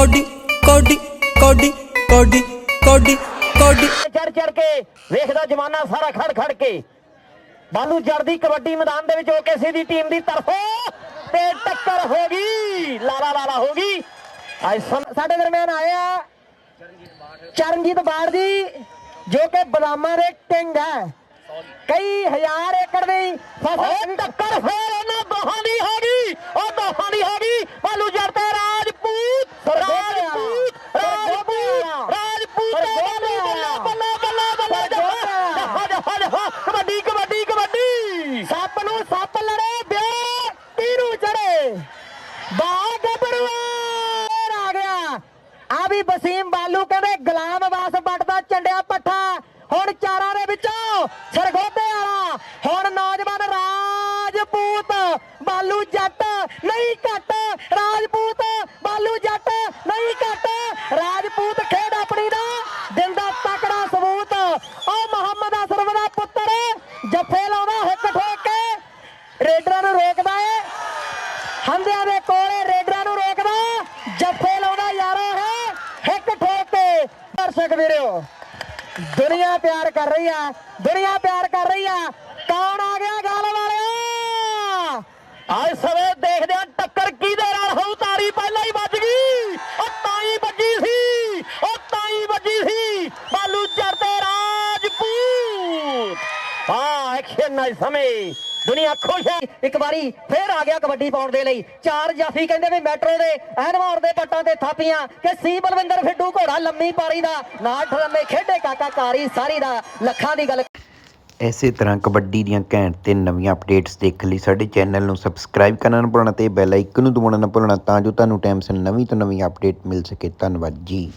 Cody ਕੋਡੀ ਕੋਡੀ ਕੋਡੀ ਕੋਡੀ ਕੋਡੀ। ਚੜ ਚੜ ਕੇ ਵੇਖਦਾ ਜਮਾਨਾ ਸਾਰਾ ਖੜ ਖੜ ਕੇ। ਬਾਲੂ ਜੜਦੀ ਕਬੱਡੀ ਮੈਦਾਨ ਦੇ ਵਿੱਚ ਹੋ ਕਿਸੇ ਦੀ ਟੀਮ ਦੀ ਤਰਫੋਂ ਤੇ ਟੱਕਰ ਹੋ ਗਈ। ਲਾਲਾ ਲਾਲਾ ਹੋ ਗਈ। ਅੱਜ ਸਾਡੇ ਦਰਮਿਆਨ ਆਏ ਆ ਚਰਨਜੀਤ ਬਾੜ ਜੀ ਜੋ ਕਿ ਬਦਾਮਾਂ ਦੇ ਕਿੰਗ ਹੈ। ਕਈ ਹਜ਼ਾਰ ਏਕੜ ਦੀ ਫਸਲ ਟੱਕਰ ਫੇਰ ਉਹਨਾਂ ਦੋਹਾਂ ਦੀ ਹੋ ਗਈ ਉਹ ਦੋਹਾਂ ਦੀ ਹੋ ਗਈ ਬਾਲੂ ਜੜ ਤੇ ਰਾਜਪੂਤ ਰਾਜਪੂਤ ਰਾਜਪੂਤ ਰਾਜਪੂਤ ਬੱਲਾ ਬੱਲਾ ਬੱਲਾ ਬੱਲਾ ਜਹਾ ਜਹਾ ਜਹਾ ਕਬੱਡੀ ਕਬੱਡੀ ਕਬੱਡੀ ਸੱਪ ਨੂੰ ਸੱਪ ਲੜੇ ਬੇ ਤੀਰੂ ਚੜੇ ਆ ਗਿਆ। ਆ ਵੀ ਵਸੀਮ ਬਾਲੂ ਕਹਿੰਦੇ ਗੁਲਾਮ ਅਬਾਸ ਬੱਟ ਚੰਡਿਆ ਪੱਠਾ। ਹੁਣ ਚਾਰਾਂ ਦੇ ਵਿੱਚੋਂ ਸਰਗੋਧੇ ਵਾਲਾ। ਹੁਣ ਨੌਜਵਾਨ ਰਾਜਪੂਤ ਬਾਲੂ ਜੱਟ ਨਹੀਂ ਘੱਟ। ਰਾਜਪੂਤ ਬਾਲੂ ਜੱਟ ਨਹੀਂ ਘੱਟ। ਰਾਜਪੂਤ ਖੇਡ ਆਪਣੀ ਦਾ। ਦਿੰਦਾ ਤਕੜਾ ਸਬੂਤ ਉਹ ਮੁਹੰਮਦ ਅਸਰਫ ਦਾ ਪੁੱਤਰ ਜੱਫੇ ਲਾਉਂਦਾ ਹਿੱਕ ਠੋਕ ਕੇ ਰੇਡਰਾਂ ਨੂੰ ਰੋਕਦਾ ਏ ਹੰਦਿਆਂ ਦੇ ਕੋਲੇ ਰੇਡਰਾਂ ਨੂੰ ਰੋਕਦਾ, ਜੱਫੇ ਲਾਉਂਦਾ ਯਾਰੋ ਹੈ ਹਿੱਕ ਠੋਕ ਕੇ ਦਰਸ਼ਕ ਵੀਰੋ, ਦੁਨੀਆ ਪਿਆਰ ਕਰ ਰਹੀ ਆ, ਦੁਨੀਆ ਪਿਆਰ ਕਰ ਰਹੀ ਆ। ਕੌਣ ਆ ਗਿਆ ਗੱਲ ਵਾਲਿਆ? ਅੱਜ ਸਵੇ ਦੇਖਦੇ ਆ ਟੱਕਰ ਕਿਹਦੇ ਨਾਲ ਹੋਊ, ਤਾਰੀ ਪਹਿਲਾਂ ਹੀ ਵੱਜ ਗਈ। ਉਹ ਤਾਈ ਵੱਜੀ ਸੀ, ਉਹ ਤਾਈ ਵੱਜੀ ਸੀ, ਬਾਲੂ ਚੜਦੇ ਰਾਜਪੂਤ। ਹਾਂ ਐਕਸ਼ਨ ਨਾਲ ਸਮੇਂ। ਦੁਨੀਆ ਖੁਸ਼ ਹੈ। ਇੱਕ ਵਾਰੀ ਫੇਰ ਆ ਗਿਆ ਕਬੱਡੀ ਪਾਉਣ ਦੇ ਲਈ। ਚਾਰ ਜਾਫੀ ਕਹਿੰਦੇ ਵੀ ਮੈਟਰੋ ਦੇ ਐਨਵਾਰ ਦੇ ਪੱਟਾਂ ਤੇ ਥਾਪੀਆਂ ਕਿ ਸੀ ਬਲਵਿੰਦਰ ਫਿੱਡੂ ਘੋੜਾ ਲੰਮੀ ਪਾਰੀ ਦਾ, ਨਾਲ ਠਰਮੇ ਖੇਡੇ ਕਾਕਾ ਕਾਰੀ ਸਾਰੀ ਦਾ, ਲੱਖਾਂ ਦੀ ਗੱਲ ਇਸੇ ਤਰ੍ਹਾਂ ਕਬੱਡੀ ਦੀਆਂ ਘੈਂਟ ਤੇ ਨਵੀਆਂ ਅਪਡੇਟਸ ਦੇਖਣ ਲਈ ਸਾਡੇ ਚੈਨਲ ਨੂੰ ਸਬਸਕ੍ਰਾਈਬ ਕਰਨਾ ਨਾ ਭੁੱਲਣਾ ਤੇ ਬੈਲ ਆਈਕਨ ਨੂੰ ਦਬਾਉਣਾ ਨਾ ਭੁੱਲਣਾ ਤਾਂ ਜੋ ਤੁਹਾਨੂੰ ਟਾਈਮ ਸਿਰ ਨਵੀਂ ਤੋਂ ਨਵੀਂ ਅਪਡੇਟ ਮਿਲ ਸਕੇ। ਧੰਨਵਾਦ ਜੀ।